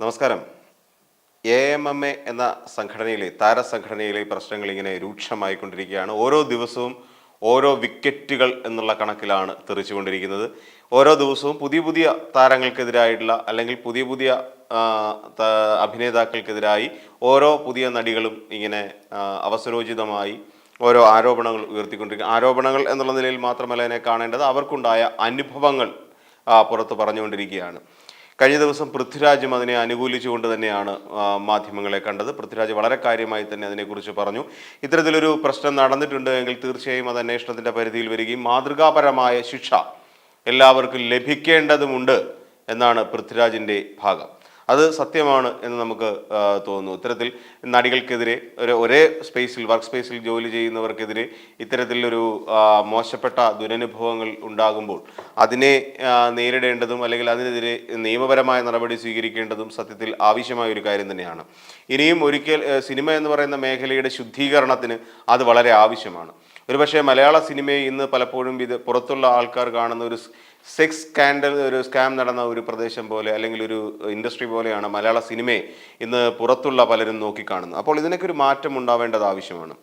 നമസ്കാരം. A M M A എന്ന സംഘടനയിലെ താരസംഘടനയിലെ പ്രശ്നങ്ങൾ ഇങ്ങനെ രൂക്ഷമായിക്കൊണ്ടിരിക്കുകയാണ്. ഓരോ ദിവസവും ഓരോ വിക്കറ്റുകൾ എന്നുള്ള കണക്കിലാണ് തെറിച്ചുകൊണ്ടിരിക്കുന്നത്. ഓരോ ദിവസവും പുതിയ പുതിയ താരങ്ങൾക്കെതിരായിട്ടുള്ള അല്ലെങ്കിൽ പുതിയ പുതിയ അഭിനേതാക്കൾക്കെതിരായി ഓരോ പുതിയ നടികളും ഇങ്ങനെ അവസരോചിതമായി ഓരോ ആരോപണങ്ങൾ ഉയർത്തിക്കൊണ്ടിരിക്കുക ആരോപണങ്ങൾ എന്നുള്ള നിലയിൽ മാത്രമല്ല അതിനെ കാണേണ്ടത് അവർക്കുണ്ടായ അനുഭവങ്ങൾ പുറത്ത് പറഞ്ഞുകൊണ്ടിരിക്കുകയാണ്. കഴിഞ്ഞ ദിവസം പൃഥ്വിരാജും അതിനെ അനുകൂലിച്ചുകൊണ്ട് തന്നെയാണ് മാധ്യമങ്ങളെ കണ്ടത്. പൃഥ്വിരാജ് വളരെ കാര്യമായി തന്നെ അതിനെക്കുറിച്ച് പറഞ്ഞു. ഇത്തരത്തിലൊരു പ്രശ്നം നടന്നിട്ടുണ്ട് എങ്കിൽ തീർച്ചയായും അത് അന്വേഷണത്തിന്റെ പരിധിയിൽ വരികയും മാതൃകാപരമായ ശിക്ഷ എല്ലാവർക്കും ലഭിക്കേണ്ടതുമുണ്ട് എന്നാണ് പൃഥ്വിരാജിന്റെ ഭാഗം. അത് സത്യമാണ് എന്ന് നമുക്ക് തോന്നുന്നു. ഇത്തരത്തിൽ നടികൾക്കെതിരെ ഒരു ഒരേ സ്പേസിൽ വർക്ക് സ്പേസിൽ ജോലി ചെയ്യുന്നവർക്കെതിരെ ഇത്തരത്തിലൊരു മോശപ്പെട്ട ദുരനുഭവങ്ങൾ ഉണ്ടാകുമ്പോൾ അതിനെ നേരിടേണ്ടതും അല്ലെങ്കിൽ അതിനെതിരെ നിയമപരമായ നടപടി സ്വീകരിക്കേണ്ടതും സത്യത്തിൽ ആവശ്യമായ ഒരു കാര്യം തന്നെയാണ്. ഇനിയും ഒരിക്കൽ സിനിമ എന്ന് പറയുന്ന മേഖലയുടെ ശുദ്ധീകരണത്തിന് അത് വളരെ ആവശ്യമാണ്. ഒരുപക്ഷെ മലയാള സിനിമയെ ഇന്ന് പലപ്പോഴും ഇത് പുറത്തുള്ള ആൾക്കാർ കാണുന്ന ഒരു സെക്സ് സ്കാൻഡൽ ഒരു സ്കാം നടന്ന ഒരു പ്രദേശം പോലെ അല്ലെങ്കിൽ ഒരു ഇൻഡസ്ട്രി പോലെയാണ് മലയാള സിനിമയെ ഇന്ന് പുറത്തുള്ള പലരും നോക്കിക്കാണുന്നത്. അപ്പോൾ ഇതിനൊക്കെ ഒരു മാറ്റം ഉണ്ടാവേണ്ടത് ആവശ്യമാണ്.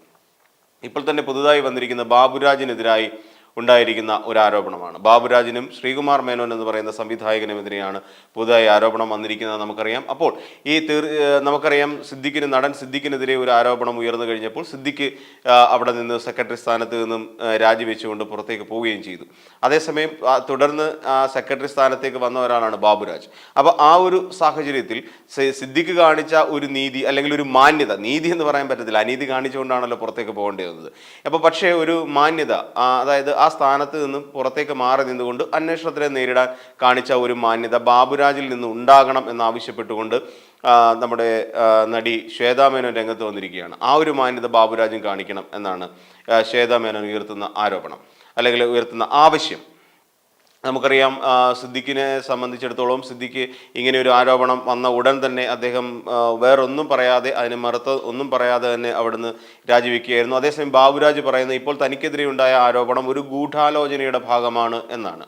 ഇപ്പോൾ തന്നെ പുതുതായി വന്നിരിക്കുന്ന ബാബുരാജിനെതിരായി ഉണ്ടായിരിക്കുന്ന ഒരു ആരോപണമാണ് ബാബുരാജിനും ശ്രീകുമാർ മേനോൻ എന്ന് പറയുന്ന സംവിധായകനുമെതിരെയാണ് പുതുതായി ആരോപണം വന്നിരിക്കുന്നത് നമുക്കറിയാം. അപ്പോൾ ഈ തീർ നമുക്കറിയാം സിദ്ദിഖിന് നടൻ സിദ്ദിഖിനെതിരെ ഒരു ആരോപണം ഉയർന്നു കഴിഞ്ഞപ്പോൾ സിദ്ദിഖ് അവിടെ നിന്ന് സെക്രട്ടറി സ്ഥാനത്ത് നിന്നും രാജിവെച്ചുകൊണ്ട് പുറത്തേക്ക് പോവുകയും ചെയ്തു. അതേസമയം തുടർന്ന് സെക്രട്ടറി സ്ഥാനത്തേക്ക് വന്ന ഒരാളാണ് ബാബുരാജ്. അപ്പോൾ ആ ഒരു സാഹചര്യത്തിൽ സിദ്ദിഖ് കാണിച്ച ഒരു നീതി അല്ലെങ്കിൽ ഒരു മാന്യത നീതി എന്ന് പറയാൻ പറ്റത്തില്ല. അനീതി കാണിച്ചുകൊണ്ടാണല്ലോ പുറത്തേക്ക് പോകേണ്ടി വന്നത് അപ്പോൾ പക്ഷേ ഒരു മാന്യത അതായത് ആ സ്ഥാനത്ത് നിന്നും പുറത്തേക്ക് മാറി നിന്നുകൊണ്ട് അന്വേഷണത്തിനെ നേരിടാൻ കാണിച്ച ഒരു മാന്യത ബാബുരാജിൽ നിന്ന് ഉണ്ടാകണം എന്നാവശ്യപ്പെട്ടുകൊണ്ട് നമ്മുടെ നടി ശ്വേതാ മേനോൻ രംഗത്ത് വന്നിരിക്കുകയാണ്. ആ ഒരു മാന്യത ബാബുരാജും കാണിക്കണം എന്നാണ് ശ്വേതാമേനോൻ ശ്വേതാ മേനോൻ ഉയർത്തുന്ന ആരോപണം. അല്ലെങ്കിൽ ഉയർത്തുന്ന ആവശ്യം. നമുക്കറിയാം സിദ്ദിഖിനെ സംബന്ധിച്ചിടത്തോളം സിദ്ദിഖ് ഇങ്ങനെ ഒരു ആരോപണം വന്ന ഉടൻ തന്നെ അദ്ദേഹം വേറൊന്നും പറയാതെ അതിന് മറുത്ത ഒന്നും പറയാതെ തന്നെ അവിടുന്ന് രാജിവെക്കുകയായിരുന്നു. അതേസമയം ബാബുരാജ് പറയുന്നത് ഇപ്പോൾ തനിക്കെതിരെ ഉണ്ടായ ആരോപണം ഒരു ഗൂഢാലോചനയുടെ ഭാഗമാണ് എന്നാണ്.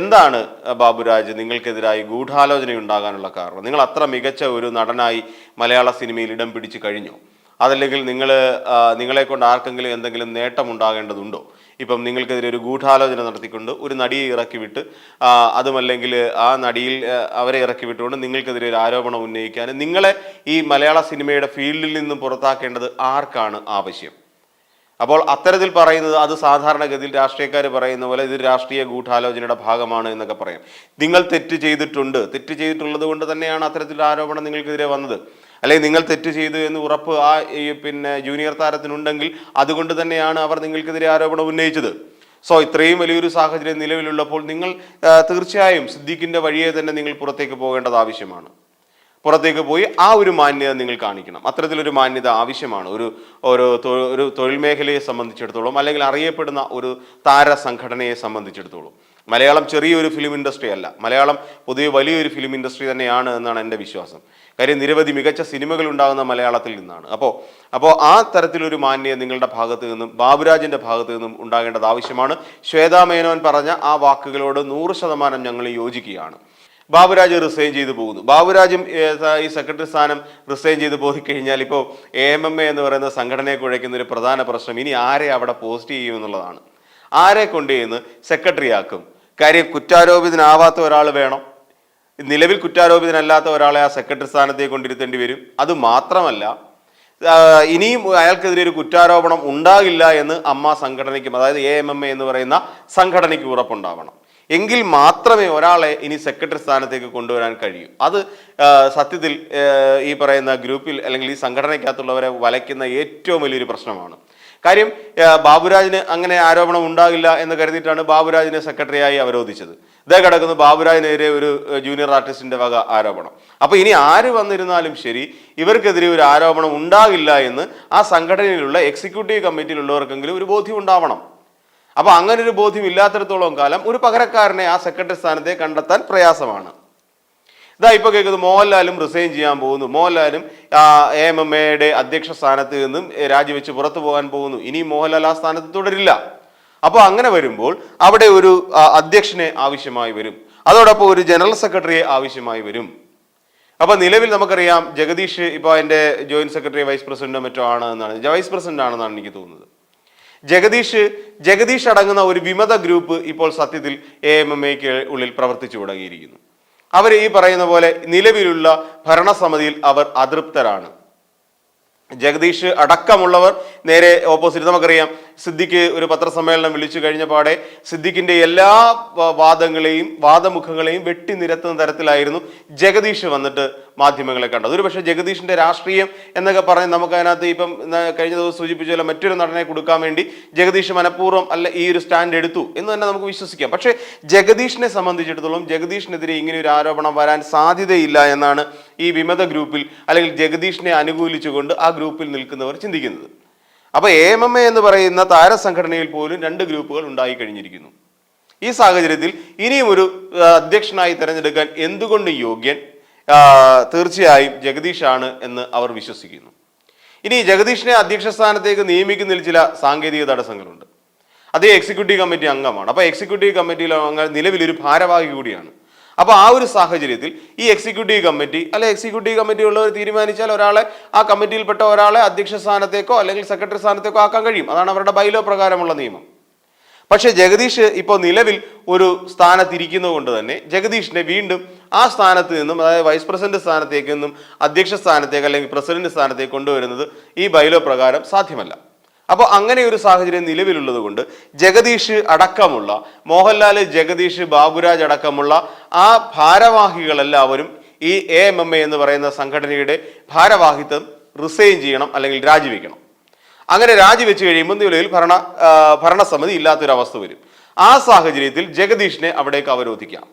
എന്താണ് ബാബുരാജ് നിങ്ങൾക്കെതിരായി ഗൂഢാലോചന ഉണ്ടാകാനുള്ള കാരണം? നിങ്ങൾ അത്ര മികച്ച ഒരു നടനായി മലയാള സിനിമയിൽ ഇടം പിടിച്ചു കഴിഞ്ഞോ? അതല്ലെങ്കിൽ നിങ്ങൾ നിങ്ങളെ കൊണ്ട് ആർക്കെങ്കിലും എന്തെങ്കിലും നേട്ടം ഉണ്ടാകേണ്ടതുണ്ടോ ഇപ്പം നിങ്ങൾക്കെതിരെ ഒരു ഗൂഢാലോചന നടത്തിക്കൊണ്ട് ഒരു നടിയെ ഇറക്കി വിട്ട് അതുമല്ലെങ്കിൽ ആ നടിയിൽ അവരെ ഇറക്കി വിട്ടുകൊണ്ട് നിങ്ങൾക്കെതിരെ ഒരു ആരോപണം ഉന്നയിക്കാൻ നിങ്ങളെ ഈ മലയാള സിനിമയുടെ ഫീൽഡിൽ നിന്നും പുറത്താക്കേണ്ടത് ആർക്കാണ് ആവശ്യം? അപ്പോൾ അത്തരത്തിൽ പറയുന്നത് അത് സാധാരണഗതിയിൽ രാഷ്ട്രീയക്കാർ പറയുന്ന പോലെ ഇത് രാഷ്ട്രീയ ഗൂഢാലോചനയുടെ ഭാഗമാണ് എന്നൊക്കെ പറയാം. നിങ്ങൾ തെറ്റ് ചെയ്തിട്ടുണ്ട്. തെറ്റ് ചെയ്തിട്ടുള്ളത് കൊണ്ട് തന്നെയാണ് അത്തരത്തിലുള്ള ആരോപണം നിങ്ങൾക്കെതിരെ വന്നത്. അല്ലെങ്കിൽ നിങ്ങൾ തെറ്റ് ചെയ്തു എന്ന് ഉറപ്പ് ആ പിന്നെ ജൂനിയർ താരത്തിനുണ്ടെങ്കിൽ അതുകൊണ്ട് തന്നെയാണ് അവർ നിങ്ങൾക്കെതിരെ ആരോപണം ഉന്നയിച്ചത്. സോ ഇത്രയും വലിയൊരു സാഹചര്യം നിലവിലുള്ളപ്പോൾ നിങ്ങൾ തീർച്ചയായും സിദ്ദീഖിന്റെ വഴിയെ തന്നെ നിങ്ങൾ പുറത്തേക്ക് പോകേണ്ടത് ആവശ്യമാണ്. പുറത്തേക്ക് പോയി ആ ഒരു മാന്യത നിങ്ങൾ കാണിക്കണം. അത്തരത്തിലൊരു മാന്യത ആവശ്യമാണ്. ഒരു ഒരു ഒരു തൊഴിൽ മേഖലയെ സംബന്ധിച്ചിടത്തോളം അല്ലെങ്കിൽ അറിയപ്പെടുന്ന ഒരു താര സംഘടനയെ സംബന്ധിച്ചിടത്തോളം. മലയാളം ചെറിയൊരു ഫിലിം ഇൻഡസ്ട്രി അല്ല. മലയാളം പൊതുവെ വലിയൊരു ഫിലിം ഇൻഡസ്ട്രി തന്നെയാണ് എന്നാണ് എന്റെ വിശ്വാസം. കാര്യം നിരവധി മികച്ച സിനിമകൾ ഉണ്ടാകുന്ന മലയാളത്തിൽ നിന്നാണ്. അപ്പോൾ അപ്പോൾ ആ തരത്തിലൊരു മാന്യത നിങ്ങളുടെ ഭാഗത്തു നിന്നും ബാബുരാജിന്റെ ഭാഗത്തു നിന്നും ഉണ്ടാകേണ്ടത് ആവശ്യമാണ്. ശ്വേതാ മേനോൻ പറഞ്ഞ ആ വാക്കുകളോട് നൂറ് ശതമാനം ഞങ്ങൾ യോജിക്കുകയാണ്. ബാബുരാജ് റിസൈൻ ചെയ്തു പോകുന്നു. ബാബുരാജും ഈ സെക്രട്ടറി സ്ഥാനം റിസൈൻ ചെയ്തു പോയി കഴിഞ്ഞാൽ ഇപ്പോൾ എ എം എം എ എന്ന് പറയുന്ന സംഘടനയെ കുഴയ്ക്കുന്ന ഒരു പ്രധാന പ്രശ്നം ഇനി ആരെ അവിടെ പോസ്റ്റ് ചെയ്യും എന്നുള്ളതാണ്. ആരെ കൊണ്ട് ചെയ്യുന്ന സെക്രട്ടറി ആക്കും? കാര്യം കുറ്റാരോപിതനാവാത്ത ഒരാൾ വേണം. നിലവിൽ കുറ്റാരോപിതനല്ലാത്ത ഒരാളെ ആ സെക്രട്ടറി സ്ഥാനത്തേക്ക് കൊണ്ടിരുത്തേണ്ടി വരും. അത് മാത്രമല്ല ഇനിയും അയാൾക്കെതിരെ ഒരു കുറ്റാരോപണം ഉണ്ടാകില്ല എന്ന് അമ്മ സംഘടനയ്ക്കും അതായത് എ എം എം എ എന്ന് പറയുന്ന സംഘടനയ്ക്ക് ഉറപ്പുണ്ടാവണം. എങ്കിൽ മാത്രമേ ഒരാളെ ഇനി സെക്രട്ടറി സ്ഥാനത്തേക്ക് കൊണ്ടുവരാൻ കഴിയൂ. അത് സത്യത്തിൽ ഈ പറയുന്ന ഗ്രൂപ്പിൽ അല്ലെങ്കിൽ ഈ സംഘടനയ്ക്കകത്തുള്ളവരെ വലയ്ക്കുന്ന ഏറ്റവും വലിയൊരു പ്രശ്നമാണ്. കാര്യം ബാബുരാജിന് അങ്ങനെ ആരോപണം ഉണ്ടാകില്ല എന്ന് കരുതിയിട്ടാണ് ബാബുരാജിനെ സെക്രട്ടറിയായി അവരോധിച്ചത്. ഇതേ കിടക്കുന്നു ബാബുരാജിനെതിരെ ഒരു ജൂനിയർ ആർട്ടിസ്റ്റിന്റെ വക ആരോപണം. അപ്പൊ ഇനി ആര് വന്നിരുന്നാലും ശരി ഇവർക്കെതിരെ ഒരു ആരോപണം ഉണ്ടാകില്ല എന്ന് ആ സംഘടനയിലുള്ള എക്സിക്യൂട്ടീവ് കമ്മിറ്റിയിലുള്ളവർക്കെങ്കിലും ഒരു ബോധ്യം ഉണ്ടാവണം. അപ്പൊ അങ്ങനെ ഒരു ബോധ്യം ഇല്ലാത്തിടത്തോളം കാലം ഒരു പകരക്കാരനെ ആ സെക്രട്ടറി സ്ഥാനത്തെ കണ്ടെത്താൻ പ്രയാസമാണ്. ഇതാ ഇപ്പൊ കേൾക്കുന്നത് മോഹൻലാലും റിസൈൻ ചെയ്യാൻ പോകുന്നു. മോഹൻലാലും എ എം എം എയുടെ അധ്യക്ഷ സ്ഥാനത്ത് നിന്നും രാജിവെച്ച് പുറത്തു പോകാൻ പോകുന്നു. ഇനി മോഹൻലാൽ ആ സ്ഥാനത്ത് തുടരില്ല. അപ്പോൾ അങ്ങനെ വരുമ്പോൾ അവിടെ ഒരു അധ്യക്ഷനെ ആവശ്യമായി വരും. അതോടൊപ്പം ഒരു ജനറൽ സെക്രട്ടറിയെ ആവശ്യമായി വരും. അപ്പൊ നിലവിൽ നമുക്കറിയാം ജഗദീഷ് ഇപ്പോൾ അതിന്റെ ജോയിന്റ് സെക്രട്ടറി വൈസ് പ്രസിഡന്റോ മറ്റോ ആണ് എന്നാണ്. വൈസ് പ്രസിഡന്റ് ആണെന്നാണ് എനിക്ക് തോന്നുന്നത്. ജഗദീഷ് ജഗദീഷ് അടങ്ങുന്ന ഒരു വിമത ഗ്രൂപ്പ് ഇപ്പോൾ സത്യത്തിൽ എ എം എം എക്ക് ഉള്ളിൽ പ്രവർത്തിച്ചു തുടങ്ങിയിരിക്കുന്നു. അവർ ഈ പറയുന്ന പോലെ നിലവിലുള്ള ഭരണസമിതിയിൽ അവർ അതൃപ്തരാണ്. ജഗദീഷ് അടക്കമുള്ളവർ നേരെ ഓപ്പോസിറ്റ് നമുക്കറിയാം സിദ്ദിഖ് ഒരു പത്രസമ്മേളനം വിളിച്ചു കഴിഞ്ഞ പാടെ സിദ്ദിഖിന്റെ എല്ലാ വാദങ്ങളെയും വാദമുഖങ്ങളെയും വെട്ടി നിരത്തുന്ന തരത്തിലായിരുന്നു ജഗദീഷ് വന്നിട്ട് മാധ്യമങ്ങളെ കണ്ടത്. ഒരു പക്ഷേ ജഗദീഷിന്റെ രാഷ്ട്രീയം എന്നൊക്കെ പറഞ്ഞ് നമുക്ക് അതിനകത്ത് ഇപ്പം കഴിഞ്ഞ ദിവസം സൂചിപ്പിച്ച പോലെ മറ്റൊരു നടനെ കൊടുക്കാൻ വേണ്ടി ജഗദീഷ് മനഃപൂർവം അല്ല ഈ ഒരു സ്റ്റാൻഡ് എടുത്തു എന്ന് തന്നെ നമുക്ക് വിശ്വസിക്കാം. പക്ഷേ ജഗദീഷിനെ സംബന്ധിച്ചിടത്തോളം ജഗദീഷിനെതിരെ ഇങ്ങനെ ഒരു ആരോപണം വരാൻ സാധ്യതയില്ല എന്നാണ് ഈ വിമത ഗ്രൂപ്പിൽ അല്ലെങ്കിൽ ജഗദീഷിനെ അനുകൂലിച്ചുകൊണ്ട് ആ ഗ്രൂപ്പിൽ നിൽക്കുന്നവർ ചിന്തിക്കുന്നത്. അപ്പൊ എ എം എം എ എന്ന് പറയുന്ന താരസംഘടനയിൽ പോലും രണ്ട് ഗ്രൂപ്പുകൾ ഉണ്ടായി കഴിഞ്ഞിരിക്കുന്നു. ഈ സാഹചര്യത്തിൽ ഇനിയും ഒരു അധ്യക്ഷനായി തിരഞ്ഞെടുക്കാൻ എന്തുകൊണ്ട് യോഗ്യൻ തീർച്ചയായും ജഗദീഷാണ് എന്ന് അവർ വിശ്വസിക്കുന്നു. ഇനി ജഗദീഷിനെ അധ്യക്ഷ സ്ഥാനത്തേക്ക് നിയമിക്കുന്നതിൽ ചില സാങ്കേതിക തടസ്സങ്ങളുണ്ട്. അതേ എക്സിക്യൂട്ടീവ് കമ്മിറ്റി അംഗമാണ്. അപ്പോൾ എക്സിക്യൂട്ടീവ് കമ്മിറ്റിയിലെ അംഗം നിലവിലൊരു ഭാരവാഹി കൂടിയാണ്. അപ്പോൾ ആ ഒരു സാഹചര്യത്തിൽ ഈ എക്സിക്യൂട്ടീവ് കമ്മിറ്റി അല്ലെ എക്സിക്യൂട്ടീവ് കമ്മിറ്റി ഉള്ളവർ തീരുമാനിച്ചാൽ ഒരാളെ ആ കമ്മിറ്റിയിൽപ്പെട്ട ഒരാളെ അധ്യക്ഷ സ്ഥാനത്തേക്കോ അല്ലെങ്കിൽ സെക്രട്ടറി സ്ഥാനത്തേക്കോ ആക്കാൻ കഴിയും. അതാണ് അവരുടെ ബൈലോ പ്രകാരമുള്ള നിയമം. പക്ഷേ ജഗദീഷ് ഇപ്പോൾ നിലവിൽ ഒരു സ്ഥാനത്തിരിക്കുന്നത് കൊണ്ട് തന്നെ ജഗദീഷിനെ വീണ്ടും ആ സ്ഥാനത്ത് നിന്നും അതായത് വൈസ് പ്രസിഡന്റ് സ്ഥാനത്തേക്ക് നിന്നും അധ്യക്ഷ സ്ഥാനത്തേക്ക് അല്ലെങ്കിൽ പ്രസിഡന്റ് സ്ഥാനത്തേക്ക് കൊണ്ടുവരുന്നത് ഈ ബൈലോ പ്രകാരം സാധ്യമല്ല. അപ്പോൾ അങ്ങനെ ഒരു സാഹചര്യം നിലവിലുള്ളത് കൊണ്ട് ജഗദീഷ് അടക്കമുള്ള മോഹൻലാൽ ജഗദീഷ് ബാബുരാജ് അടക്കമുള്ള ആ ഭാരവാഹികളെല്ലാവരും ഈ എ എം എം എ എന്ന് പറയുന്ന സംഘടനയുടെ ഭാരവാഹിത്വം റിസൈൻ ചെയ്യണം അല്ലെങ്കിൽ രാജിവെക്കണം. അങ്ങനെ രാജിവെച്ച് കഴിയുമ്പോൾ നിലവിൽ ഭരണ ഭരണസമിതി ഇല്ലാത്തൊരവസ്ഥ വരും. ആ സാഹചര്യത്തിൽ ജഗദീഷിനെ അവിടേക്ക് അവരോധിക്കാം.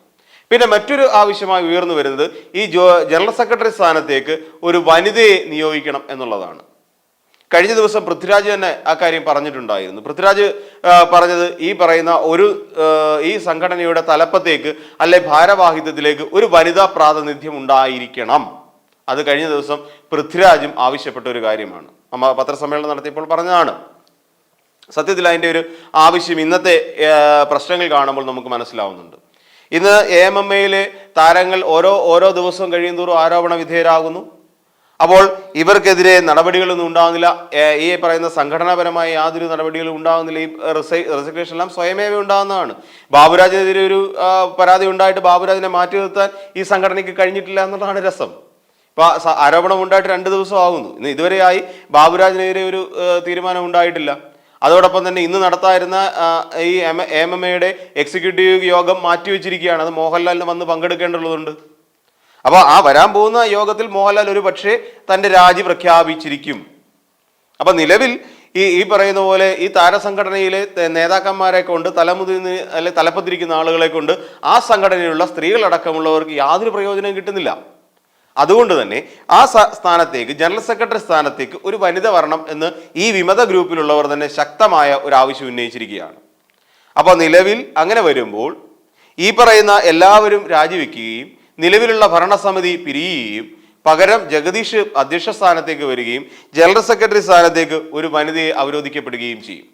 പിന്നെ മറ്റൊരു ആവശ്യമായി ഉയർന്നു വരുന്നത് ഈ ജനറൽ സെക്രട്ടറി സ്ഥാനത്തേക്ക് ഒരു വനിതയെ നിയോഗിക്കണം എന്നുള്ളതാണ്. കഴിഞ്ഞ ദിവസം പൃഥ്വിരാജ് തന്നെ ആ കാര്യം പറഞ്ഞിട്ടുണ്ടായിരുന്നു. പൃഥ്വിരാജ് പറഞ്ഞത് ഈ പറയുന്ന ഒരു ഈ സംഘടനയുടെ തലപ്പത്തേക്ക് അല്ലെ ഭാരവാഹിത്വത്തിലേക്ക് ഒരു വനിതാ പ്രാതിനിധ്യം ഉണ്ടായിരിക്കണം. അത് കഴിഞ്ഞ ദിവസം പൃഥ്വിരാജും ആവശ്യപ്പെട്ട ഒരു കാര്യമാണ്. നമ്മൾ പത്രസമ്മേളനം നടത്തിയപ്പോൾ പറഞ്ഞതാണ്. സത്യത്തിൽ അതിന്റെ ഒരു ആവശ്യം ഇന്നത്തെ പ്രശ്നങ്ങൾ കാണുമ്പോൾ നമുക്ക് മനസ്സിലാവുന്നുണ്ട്. ഇന്ന് എ എം എം എയിലെ താരങ്ങൾ ഓരോ ഓരോ ദിവസവും കഴിയുന്തോറും ആരോപണ വിധേയരാകുന്നു. അപ്പോൾ ഇവർക്കെതിരെ നടപടികളൊന്നും ഉണ്ടാകുന്നില്ല. ഈ പറയുന്ന സംഘടനാപരമായ യാതൊരു നടപടികളും ഉണ്ടാകുന്നില്ല. ഈ റിസൈ റെസിഗ്നേഷൻ എല്ലാം സ്വയമേവ ഉണ്ടാകുന്നതാണ്. ബാബുരാജിനെതിരെ ഒരു പരാതി ഉണ്ടായിട്ട് ബാബുരാജിനെ മാറ്റി നിർത്താൻ ഈ സംഘടനയ്ക്ക് കഴിഞ്ഞിട്ടില്ല എന്നുള്ളതാണ് രസം. ഇപ്പോൾ ആരോപണം ഉണ്ടായിട്ട് രണ്ട് ദിവസം ആകുന്നു. ഇന്ന് ഇതുവരെയായി ബാബുരാജിനെതിരെ ഒരു തീരുമാനം ഉണ്ടായിട്ടില്ല. അതോടൊപ്പം തന്നെ ഇന്ന് നടത്തായിരുന്ന ഈ എം എം എയുടെ എക്സിക്യൂട്ടീവ് യോഗം മാറ്റിവെച്ചിരിക്കുകയാണ്. അത് മോഹൻലാലിന് വന്ന് പങ്കെടുക്കേണ്ടതുണ്ട്. അപ്പോൾ ആ വരാൻ പോകുന്ന യോഗത്തിൽ മോഹൻലാൽ ഒരു പക്ഷേ തന്റെ രാജി പ്രഖ്യാപിച്ചിരിക്കും. അപ്പൊ നിലവിൽ ഈ ഈ പറയുന്ന പോലെ ഈ താരസംഘടനയിലെ നേതാക്കന്മാരെ കൊണ്ട് തലമുതിർന്ന് അല്ലെ തലപ്പത്തിരിക്കുന്ന ആളുകളെ കൊണ്ട് ആ സംഘടനയിലുള്ള സ്ത്രീകളടക്കമുള്ളവർക്ക് യാതൊരു പ്രയോജനവും കിട്ടുന്നില്ല. അതുകൊണ്ട് തന്നെ ആ സ്ഥാനത്തേക്ക് ജനറൽ സെക്രട്ടറി സ്ഥാനത്തേക്ക് ഒരു വനിത വരണം എന്ന് ഈ വിമത ഗ്രൂപ്പിലുള്ളവർ തന്നെ ശക്തമായ ഒരു ആവശ്യം ഉന്നയിച്ചിരിക്കുകയാണ്. അപ്പോൾ നിലവിൽ അങ്ങനെ വരുമ്പോൾ ഈ പറയുന്ന എല്ലാവരും രാജിവെക്കുകയും നിലവിലുള്ള ഭരണസമിതി പിരിയുകയും പകരം ജഗദീഷ് അധ്യക്ഷ സ്ഥാനത്തേക്ക് വരികയും ജനറൽ സെക്രട്ടറി സ്ഥാനത്തേക്ക് ഒരു വനിതയെ അവരോധിക്കപ്പെടുകയും ചെയ്യും.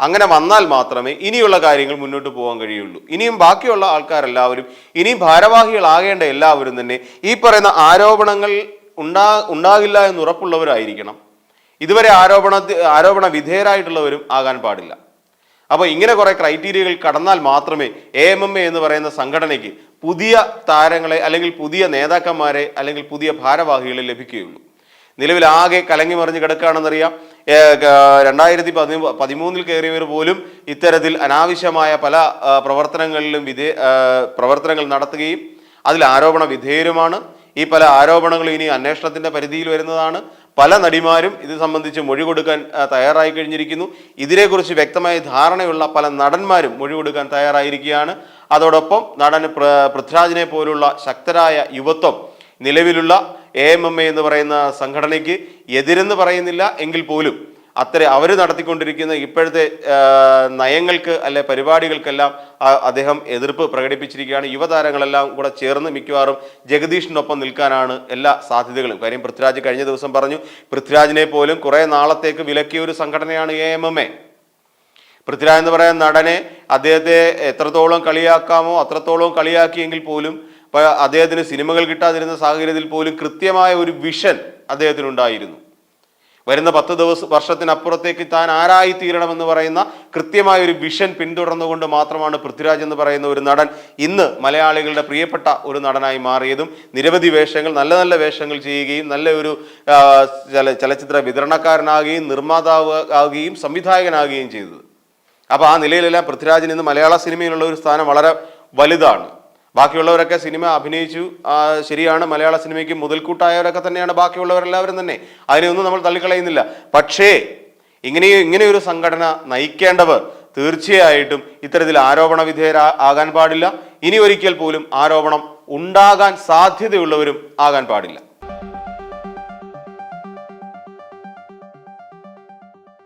അങ്ങനെ വന്നാൽ മാത്രമേ ഇനിയുള്ള കാര്യങ്ങൾ മുന്നോട്ട് പോകാൻ കഴിയുള്ളൂ. ഇനിയും ബാക്കിയുള്ള ആൾക്കാരെല്ലാവരും ഇനിയും ഭാരവാഹികളാകേണ്ട എല്ലാവരും തന്നെ ഈ പറയുന്ന ആരോപണങ്ങൾ ഉണ്ടാ ഉണ്ടാകില്ല എന്ന് ഉറപ്പുള്ളവരായിരിക്കണം. ഇതുവരെ ആരോപണ ആരോപണ വിധേയരായിട്ടുള്ളവരും ആകാൻ പാടില്ല. അപ്പോൾ ഇങ്ങനെ കുറേ ക്രൈറ്റീരിയകൾ കടന്നാൽ മാത്രമേ എ എം എം എ എന്ന് പറയുന്ന സംഘടനയ്ക്ക് പുതിയ താരങ്ങളെ അല്ലെങ്കിൽ പുതിയ നേതാക്കന്മാരെ അല്ലെങ്കിൽ പുതിയ ഭാരവാഹികളെ ലഭിക്കുകയുള്ളൂ. നിലവിൽ ആകെ കലങ്ങി മറിഞ്ഞ് കിടക്കുകയാണെന്നറിയാം. രണ്ടായിരത്തി പതി പതിമൂന്നിൽ കയറിയവർ പോലും ഇത്തരത്തിൽ അനാവശ്യമായ പല പ്രവർത്തനങ്ങളിലും വിധേ പ്രവർത്തനങ്ങൾ നടത്തുകയും അതിൽ ആരോപണ വിധേയരുമാണ്. ഈ പല ആരോപണങ്ങളും ഇനി അന്വേഷണത്തിന്റെ പരിധിയിൽ വരുന്നതാണ്. പല നടിമാരും ഇത് സംബന്ധിച്ച് മൊഴി കൊടുക്കാൻ തയ്യാറായി കഴിഞ്ഞിരിക്കുന്നു. ഇതിനെക്കുറിച്ച് വ്യക്തമായ ധാരണയുള്ള പല നടന്മാരും മൊഴി കൊടുക്കാൻ തയ്യാറായിരിക്കുകയാണ്. അതോടൊപ്പം നടൻ പൃഥ്വിരാജിനെ പോലുള്ള ശക്തരായ യുവത്വം നിലവിലുള്ള എ എം എം എ എന്ന് പറയുന്ന സംഘടനയ്ക്ക് എതിരെന്ന് പറയുന്നില്ല എങ്കിൽ പോലും അത്ര അവർ നടത്തിക്കൊണ്ടിരിക്കുന്ന ഇപ്പോഴത്തെ നയങ്ങൾക്ക് അല്ലെ പരിപാടികൾക്കെല്ലാം അദ്ദേഹം എതിർപ്പ് പ്രകടിപ്പിച്ചിരിക്കുകയാണ്. യുവതാരങ്ങളെല്ലാം കൂടെ ചേർന്ന് മിക്കവാറും ജഗദീഷിനൊപ്പം നിൽക്കാനാണ് എല്ലാ സാധ്യതകളും. കാര്യം പൃഥ്വിരാജ് കഴിഞ്ഞ ദിവസം പറഞ്ഞു പൃഥ്വിരാജിനെ പോലും കുറേ നാളത്തേക്ക് വിലക്കിയ ഒരു സംഘടനയാണ് A M M A Prithviraj എന്ന് പറയുന്ന നടനെ അദ്ദേഹത്തെ എത്രത്തോളം കളിയാക്കാമോ അത്രത്തോളം കളിയാക്കിയെങ്കിൽ പോലും അദ്ദേഹത്തിന് സിനിമകൾ കിട്ടാതിരുന്ന സാഹചര്യത്തിൽ പോലും കൃത്യമായ ഒരു വിഷൻ അദ്ദേഹത്തിനുണ്ടായിരുന്നു. വരുന്ന പത്ത് ദിവസം വർഷത്തിനപ്പുറത്തേക്ക് താൻ ആരായിത്തീരണമെന്ന് പറയുന്ന കൃത്യമായ ഒരു വിഷൻ പിന്തുടർന്നുകൊണ്ട് മാത്രമാണ് പൃഥ്വിരാജ് എന്ന് പറയുന്ന ഒരു നടൻ ഇന്ന് മലയാളികളുടെ പ്രിയപ്പെട്ട ഒരു നടനായി മാറിയതും നിരവധി വേഷങ്ങൾ നല്ല നല്ല വേഷങ്ങൾ ചെയ്യുകയും നല്ല ഒരു ചലച്ചിത്ര വിതരണക്കാരനാകുകയും നിർമ്മാതാവ് ആകുകയും സംവിധായകനാകുകയും ചെയ്തത്. അപ്പോൾ ആ നിലയിലെല്ലാം പൃഥ്വിരാജിന് ഇന്ന് മലയാള സിനിമയിലുള്ള ഒരു സ്ഥാനം വളരെ വലുതാണ്. ബാക്കിയുള്ളവരൊക്കെ സിനിമ അഭിനയിച്ചു. ശരിയാണ്. മലയാള സിനിമയ്ക്ക് മുതൽക്കൂട്ടായവരൊക്കെ തന്നെയാണ് ബാക്കിയുള്ളവരെല്ലാവരും തന്നെ. അതിനെയൊന്നും നമ്മൾ തള്ളിക്കളയുന്നില്ല. പക്ഷേ ഇങ്ങനെ ഇങ്ങനെ ഒരു സംഘടന നയിക്കേണ്ടവർ തീർച്ചയായിട്ടും ഇത്തരത്തിൽ ആരോപണ വിധേയരാ ആകാൻ പാടില്ല. ഇനി ഒരിക്കൽ പോലും ആരോപണം ഉണ്ടാകാൻ സാധ്യതയുള്ളവരും ആകാൻ പാടില്ല.